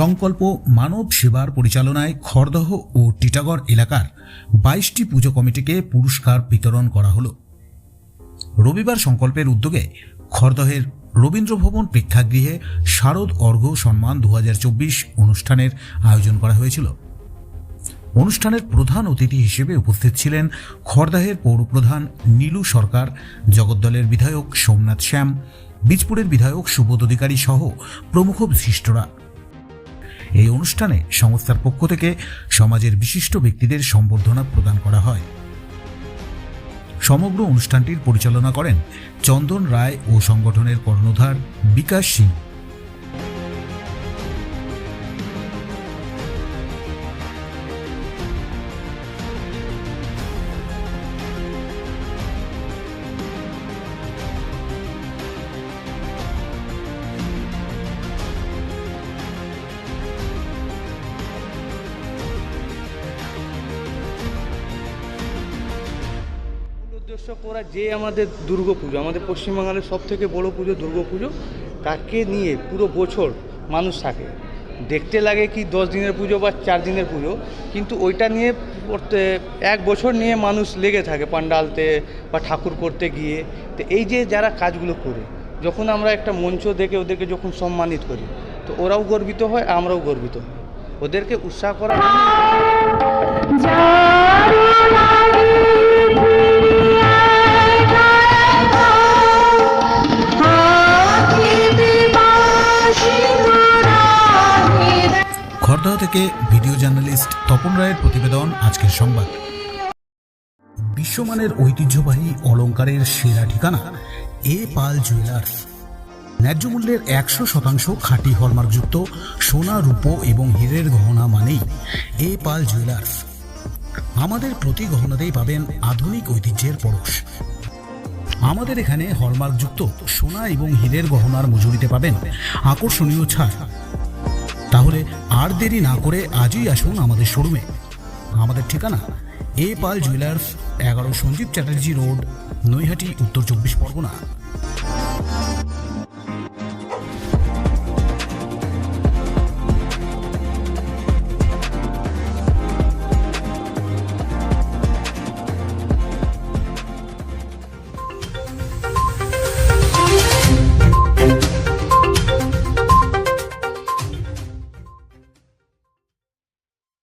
সংকল্প মানব সেবার পরিচালনায় খড়দহ ও টিটাগড় এলাকার বাইশটি পুজো কমিটিকে পুরস্কার বিতরণ করা হলো। রবিবার সংকল্পের উদ্যোগে খড়দহের রবীন্দ্র ভবন প্রেক্ষাগৃহে শারদ অর্ঘ্য সম্মান দু হাজার চব্বিশ অনুষ্ঠানের আয়োজন করা হয়েছিল। অনুষ্ঠানের প্রধান অতিথি হিসেবে উপস্থিত ছিলেন খড়দাহের পৌরপ্রধান নীলু সরকার, জগদ্দলের বিধায়ক সোমনাথ শ্যাম, বীজপুরের বিধায়ক সুবোধ অধিকারী সহ প্রমুখ বিশিষ্টরা। এই অনুষ্ঠানে সংস্থার পক্ষ থেকে সমাজের বিশিষ্ট ব্যক্তিদের সম্বর্ধনা প্রদান করা হয়। সমগ্র অনুষ্ঠানটির পরিচালনা করেন চন্দন রায় ও সংগঠনের কর্ণধার বিকাশ সিং। উদ্দেশ্য করা যে আমাদের দুর্গাপুজো আমাদের পশ্চিমবাংলার সব থেকে বড় পুজো দুর্গাপুজো তাকে নিয়ে পুরো বছর মানুষ থাকে। দেখতে লাগে কি দশ দিনের পুজো বা চার দিনের পুজো, কিন্তু ওইটা নিয়ে এক বছর নিয়ে মানুষ লেগে থাকে পান্ডালতে বা ঠাকুর করতে গিয়ে। তো এই যে যারা কাজগুলো করে, যখন আমরা একটা মঞ্চ দেখে ওদেরকে যখন সম্মানিত করি, তো ওরাও গর্বিত হয়, আমরাও গর্বিত হই ওদেরকে উৎসাহ করার থেকে ভিডিও জার্নালিস্ট তপন রায়ের প্রতিবেদন আজকের সংবাদ। বিশ্বমানের ঐতিহ্যবাহী অলংকারের সেরা ঠিকানা, এ পাল জুয়েলার্স। ন্যায্য মূল্যের একশো শতাংশ খাঁটি হলমার্কযুক্ত, সোনা, রূপো এবং হীরের গহনা মানেই এ পাল জুয়েলার্স। আমাদের প্রতি গহনাতেই পাবেন আধুনিক ঐতিহ্যের পরশ। আমাদের এখানে হলমার্কযুক্ত, সোনা এবং হীরের গহনার মজুরিতে পাবেন আকর্ষণীয় ছাড়। তাহলে আর দেরি না করে আজই আসুন আমাদের শোরুমে। আমাদের ঠিকানা, এ পাল জুয়েলার্স, এগারো সঞ্জীব চ্যাটার্জি রোড, নৈহাটি, উত্তর চব্বিশ পরগনা।